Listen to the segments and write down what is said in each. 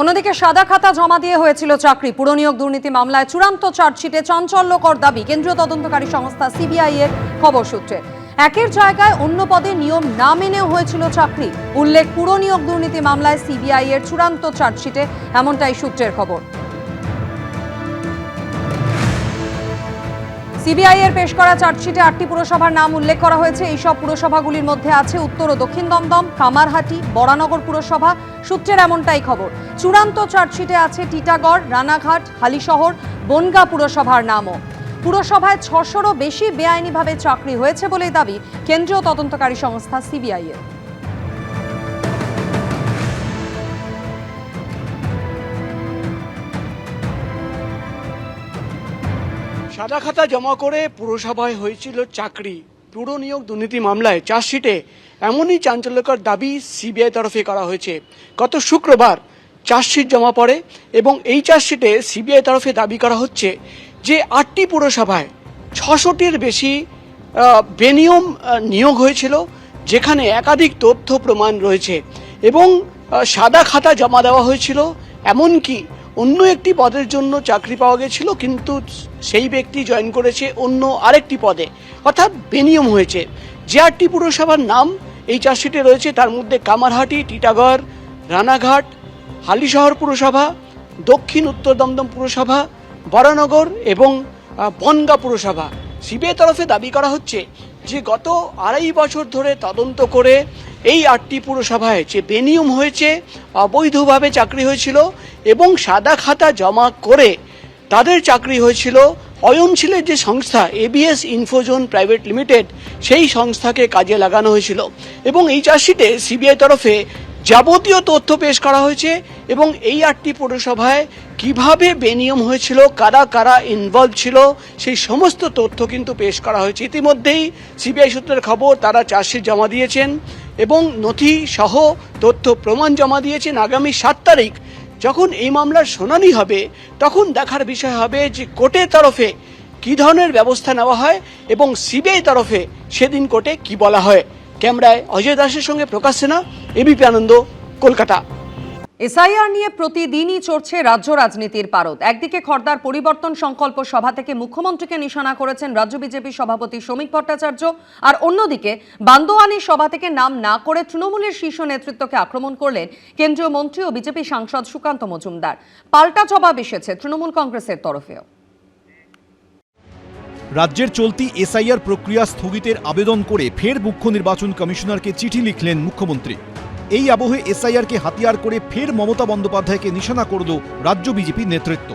অন্যদিকে সাদা খাতা জমা দিয়ে হয়েছিল চাকরি। পুরনিয়োগ দুর্নীতি মামলায় চূড়ান্ত চার্জশিটে চাঞ্চল্যকর দাবি, কেন্দ্রীয় তদন্তকারী সংস্থা সিবিআই এর খবর সূত্রে। একের জায়গায় অন্য পদে নিয়ম না মেনেও হয়েছিল চাকরি। উল্লেখ, পুরনিয়োগ দুর্নীতি মামলায় সিবিআই এর চূড়ান্ত চার্জশিটে এমনটাই সূত্রের খবর। সিবিআই এর পেশ করা চার্জশিটে আটটি পুরসভার নাম উল্লেখ করা হয়েছে। এই সব পুরসভাগুলির মধ্যে আছে উত্তর ও দক্ষিণ দমদম, কামারহাটি বরানগর পুরসভা। সূত্রের এমনটাই খবর। চূড়ান্ত চার্জশিটে আছে টিটাগড়, রানাঘাট, হালিশহর, বনগা পুরসভার নামও। পুরসভায় ছশোরও বেশি বেআইনিভাবে চাকরি হয়েছে বলেই দাবি কেন্দ্রীয় তদন্তকারী সংস্থা সিবিআই সাদা খাতা জমা করে পুরসভায় হয়েছিল চাকরি। পুর নিয়োগ দুর্নীতি মামলায় চার্জশিটে এমনই চাঞ্চল্যকর দাবি সিবিআই তরফে করা হয়েছে। গত শুক্রবার চার্জশিট জমা পড়ে এবং এই চার্জশিটে সিবিআই তরফে দাবি করা হচ্ছে যে আটটি পুরসভায় ছশোটির বেশি বেনিয়ম নিয়োগ হয়েছিল, যেখানে একাধিক তথ্য প্রমাণ রয়েছে এবং সাদা খাতা জমা দেওয়া হয়েছিল। এমনকি অন্য একটি পদের জন্য চাকরি পাওয়া গেছিল, কিন্তু সেই ব্যক্তি জয়েন করেছে অন্য আরেকটি পদে, অর্থাৎ বেনিয়ম হয়েছে। যে আটটি পুরসভার নাম, এই চার্জশিটে রয়েছে তার মধ্যে কামারহাটি, টিটাগড়, রানাঘাট, হালিশহর পুরসভা, দক্ষিণ উত্তর দমদম পুরসভা বরানগর এবং বনগা পুরসভা। সিবিআই তরফে দাবি করা হচ্ছে যে গত আড়াই বছর ধরে তদন্ত করে এই আটটি পুরসভায় যে বেনিয়ম হয়েছে, অবৈধভাবে চাকরি হয়েছিল এবং সাদা খাতা জমা করে তাদের চাকরি হয়েছিল, অয়নশীলের যে সংস্থা এবিএস ইনফোজোন প্রাইভেট লিমিটেড সেই সংস্থাকে কাজে লাগানো হয়েছিল এবং এই চার্জশিটে সিবিআই তরফে যাবতীয় তথ্য পেশ করা হয়েছে এবং এই আটটি পৌরসভায় কীভাবে বেনিয়ম হয়েছিল, কারা কারা ইনভলভ ছিল, সেই সমস্ত তথ্য কিন্তু পেশ করা হয়েছে। ইতিমধ্যেই সিবিআই সূত্রের খবর, তারা চার্জশিট জমা দিয়েছেন। এবং নথি সহ তথ্য প্রমাণ জমা দিয়েছেন আগামী সাত তারিখ। যখন এই মামলার শুনানি হবে, তখন দেখার বিষয় হবে যে কোর্টের তরফে কি ধরনের ব্যবস্থা নেওয়া হয় এবং সিবিআই তরফে সেদিন কোর্টে কি বলা হয়। ক্যামেরায় অজয় দাসের সঙ্গে প্রকাশ সেনা এবিপি আনন্দ, কলকাতা। এসআইআর নিয়ে প্রতিদিনই চড়ছে রাজ্য রাজনীতির পারদ। একদিকে খর্দার পরিবর্তন সংকল্প সভা থেকে মুখ্যমন্ত্রীকে নিশানা করেছেন রাজ্য বিজেপি সভাপতি শ্রমিক ভট্টাচার্য, আর অন্যদিকে বান্দোয়ানি সভা থেকে নাম না করে তৃণমূলের শীর্ষ নেতৃত্বকে আক্রমণ করলেন কেন্দ্রীয় মন্ত্রী ও বিজেপি সাংসদ সুকান্ত মজুমদার। পাল্টা জবাব এসেছে তৃণমূল কংগ্রেসের তরফেও। রাজ্যের চলতি এসআইআর প্রক্রিয়া স্থগিতের আবেদন করে ফের মুখ্য নির্বাচন কমিশনারকে চিঠি লিখলেন মুখ্যমন্ত্রী। এই আবহে এসআইআরকে হাতিয়ার করে ফের মমতা বন্দ্যোপাধ্যায়কে নিশানা করল রাজ্য বিজেপি নেতৃত্ব।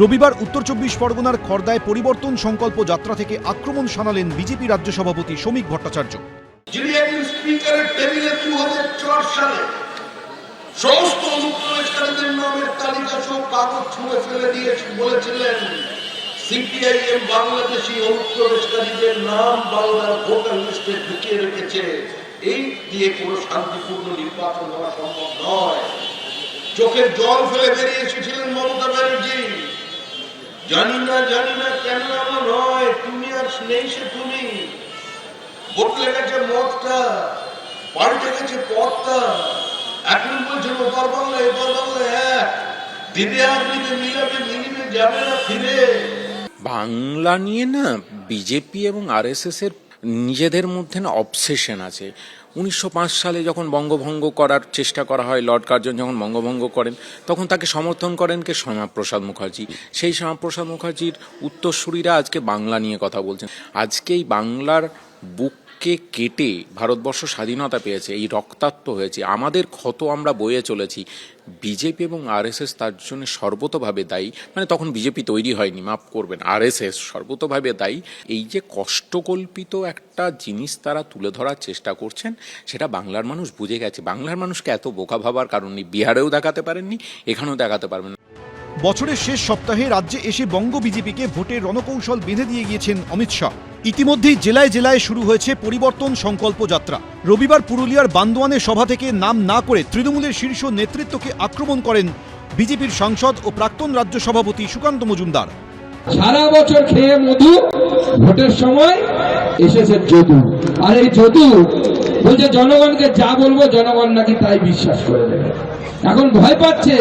রবিবার উত্তর চব্বিশ পরগনার খর্দায় পরিবর্তন সংকল্প যাত্রা থেকে আক্রমণ শানালেন বিজেপি রাজ্য সভাপতি শ্রমিক ভট্টাচার্য। সিপিআইএম বাংলাদেশি অনুপ্রবেশকারীদের নাম বাংলার ভোটার লিস্টে ঢুকিয়ে রেখেছে। এই দিয়ে কোনো শান্তিপূর্ণ নির্বাচন হওয়া সম্ভব নয়। চোখের জল ফেলে বেরিয়ে এসেছিলেন মমতা ব্যানার্জি। জানি না জানি না কেন এমন হয়, তুমি আর নেই সে তুমি। বদলে গেছে মতটা, পাল্টে গেছে পথটা। এখন বলছেন ওপার বাংলা এপার বাংলা এক। দিদি আপনিতে মিলাবে, মিলিবে, যাবে না ফিরে। বাংলা নিয়ে না, বিজেপি এবং আরএসএস এর নিজেদের মধ্যে না অবসেশন আছে। উনিশশো পাঁচ সালে যখন বঙ্গভঙ্গ করার চেষ্টা করা হয়, লর্ড কার্জন যখন বঙ্গভঙ্গ করেন, তখন তাকে সমর্থন করেন কে শ্যামাপ্রসাদ মুখার্জি। সেই শ্যামাপ্রসাদ মুখার্জির উত্তরসূরিরা আজকে বাংলা নিয়ে কথা বলছেন। আজকে এই বাংলার বুককে কেটে ভারতবর্ষ স্বাধীনতা পেয়েছে, এই রক্তাক্ত হয়েছে। আমাদের ক্ষত আমরা বয়ে চলেছি। বিজেপি এবং আরএসএস তার জন্য সর্বতভাবে দায়ী। মানে তখন বিজেপি তৈরি হয়নি, মাফ করবেন, আরএসএস সর্বতভাবে দায়ী। এই যে কষ্টকল্পিত একটা জিনিস তারা তুলে ধরার চেষ্টা করছেন, সেটা বাংলার মানুষ বুঝে গেছে। বাংলার মানুষকে এত বোকা ভাবার কারণ নেই। বিহারেও দেখাতে পারেননি, এখানেও দেখাতে পারবেন বছরের শেষ সপ্তাহে রাজ্যে এসে বঙ্গ বিজেপিকে ভোটের রণকৌশল বেঁধে দিয়ে গিয়েছেন অমিত শাহ। ইতিমধ্যেই জেলায় জেলায় শুরু হয়েছে পরিবর্তন সংকল্প যাত্রা। রবিবার পুরুলিয়ার বান্দোয়ানের সভা থেকে নাম না করে তৃণমূলের শীর্ষ নেতৃত্বকে আক্রমণ করেন বিজেপির সাংসদ ও প্রাক্তন রাজ্য সভাপতি সুকান্ত মজুমদার। সারা বছর খেয়ে মধু, ভোটের সময় এসেছে যদু। আর এই যদু বলছে, জনগণকে যা বলব জনগণ নাকি তাই বিশ্বাস করে নেবে। এখন ভয় পাচ্ছে,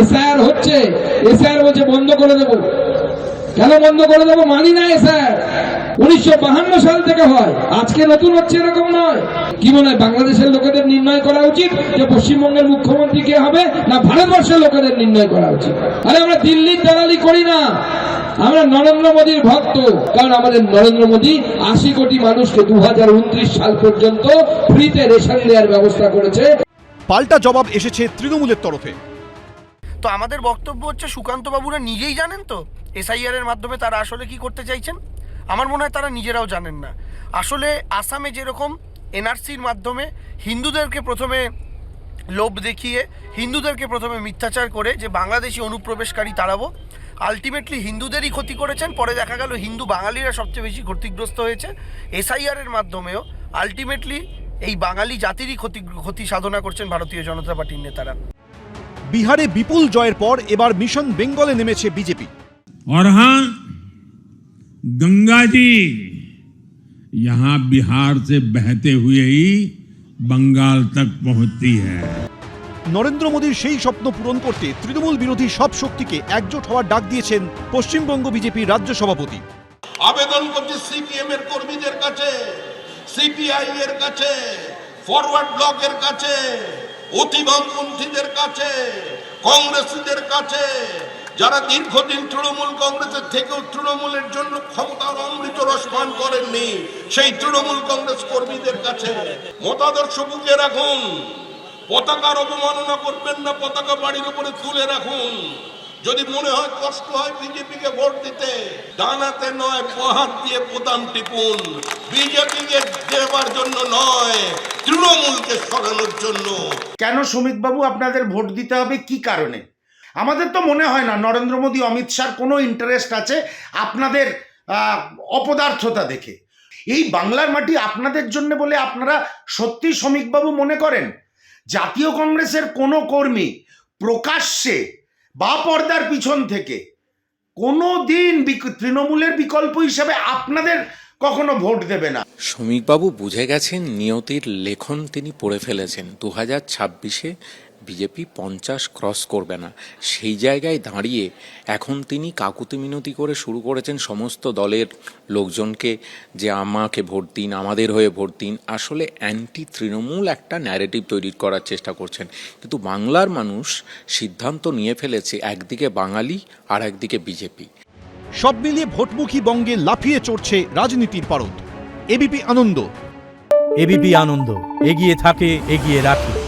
এসআইআর হচ্ছে, এসআইআর বলছে, বন্ধ করে দেবো। কেন বন্ধ করে দেবো মানি না স্যার? উনিশশো সাল থেকে হয়। আজকে নতুন হচ্ছে এরকম নয়। কি মনে হয় বাংলাদেশের লোকেদের নির্ণয় করা উচিত যে পশ্চিমবঙ্গের মুখ্যমন্ত্রী কে হবে না ভারতবর্ষের লোকেদের নির্ণয় করা উচিত? আরে আমরা দিল্লির দালালি করি না। আমরা নরেন্দ্র মোদীর ভক্ত। কারণ আমাদের নরেন্দ্র মোদী আশি কোটি মানুষকে দু হাজার উনত্রিশ সাল পর্যন্ত ফ্রিতে রেশন দেওয়ার ব্যবস্থা করেছে। পাল্টা জবাব এসেছে তৃণমূলের তরফে। তো আমাদের বক্তব্য হচ্ছে সুকান্ত বাবুরা নিজেই জানেন তো? এসআইআর এর মাধ্যমে তারা আসলে কি করতে চাইছেন? আমার মনে হয় তারা নিজেরাও জানেন না। আসলে আসামে যেরকম এনআরসির মাধ্যমে হিন্দুদেরকে প্রথমে লোভ দেখিয়ে, হিন্দুদেরকে প্রথমে মিথ্যাচার করে যে বাংলাদেশি অনুপ্রবেশকারী তাড়াবো আলটিমেটলি হিন্দুদেরই ক্ষতি করেছেন। পরে দেখা গেল হিন্দু বাঙালিরা সবচেয়ে বেশি ক্ষতিগ্রস্ত হয়েছে। এসআইআর এর মাধ্যমেও আলটিমেটলি এই বাঙালি জাতিরই ক্ষতি ক্ষতি সাধনা করছেন ভারতীয় জনতা পার্টির নেতারা। বিহারে বিপুল জয়ের পর এবার মিশন বেঙ্গলে নেমেছে বিজেপি और हाँ गंगा जी यहाँ बिहार से बहते हुए ही बंगाल तक पहुंचती है নরেন্দ্র মোদীর সেই স্বপ্ন পূরণ করতে তৃণমূল বিরোধী সব শক্তিকে একজোট হওয়ার ডাক দিয়েছেন পশ্চিমবঙ্গ বিজেপির রাজ্য সভাপতি আবেদন করছি সিপিএম এর কর্মীদের কাছে সিপিআই এর কাছে ফরওয়ার্ড ব্লকের কাছে অতিবামপন্থীদের কাছে, কংগ্রেসীদের কাছে, যারা দীর্ঘদিন তৃণমূল কংগ্রেসের থেকেও তৃণমূলের জন্য ক্ষমতার অমৃত রসপান করেননি, সেই তৃণমূল কংগ্রেস কর্মীদের কাছে মতাদর্শ বুকে রাখুন। পতাকার অবমাননা করবেন না, পতাকা বাড়ির উপরে তুলে রাখুন। যদি মনে হয় কষ্ট হয় বিজেপিকে ভোট দিতে, ডানাতে নয় পাহাড় দিয়ে বোতাম টিপুন। বিজেপিকে দেবার জন্য নয়, তৃণমূলকে সরানোর জন্য। কেন সুমিতবাবু আপনাদের ভোট দিতে হবে? কি কারণে? আমাদের তো মনে হয় না, নরেন্দ্র মোদী, অমিত শাহর কোনো ইন্টারেস্ট আছে আপনাদের অপদার্থতা দেখে। এই বাংলার মাটি আপনাদের জন্য বলে আপনারা সত্যি শ্রমিকবাবু মনে করেন? জাতীয় কংগ্রেসের কোনো কর্মী প্রকাশ্যে বা পর্দার পিছন থেকে। কোনো দিন তৃণমূলের বিকল্প হিসাবে আপনাদের কখনো ভোট দেবে না। শ্রমিকবাবু বুঝে গেছেন নিয়তির লেখন তিনি পড়ে ফেলেছেন। দু হাজার ছাব্বিশে বিজেপি পঞ্চাশ ক্রস করবে না। সেই জায়গায় দাঁড়িয়ে এখন তিনি কাকুতি মিনতি করে শুরু করেছেন সমস্ত দলের লোকজনকে যে আমাকে ভোট দিন আমাদের হয়ে ভোট দিন। আসলে অ্যান্টি তৃণমূল একটা ন্যারেটিভ তৈরি করার চেষ্টা করছেন। কিন্তু বাংলার মানুষ সিদ্ধান্ত নিয়ে ফেলেছে একদিকে বাঙালি আর একদিকে বিজেপি। সব মিলিয়ে ভোটমুখী বঙ্গে লাফিয়ে চড়ছে রাজনীতির পারদ। এবিপি আনন্দ। এবিপি আনন্দ। এগিয়ে থাকে এগিয়ে রাখে।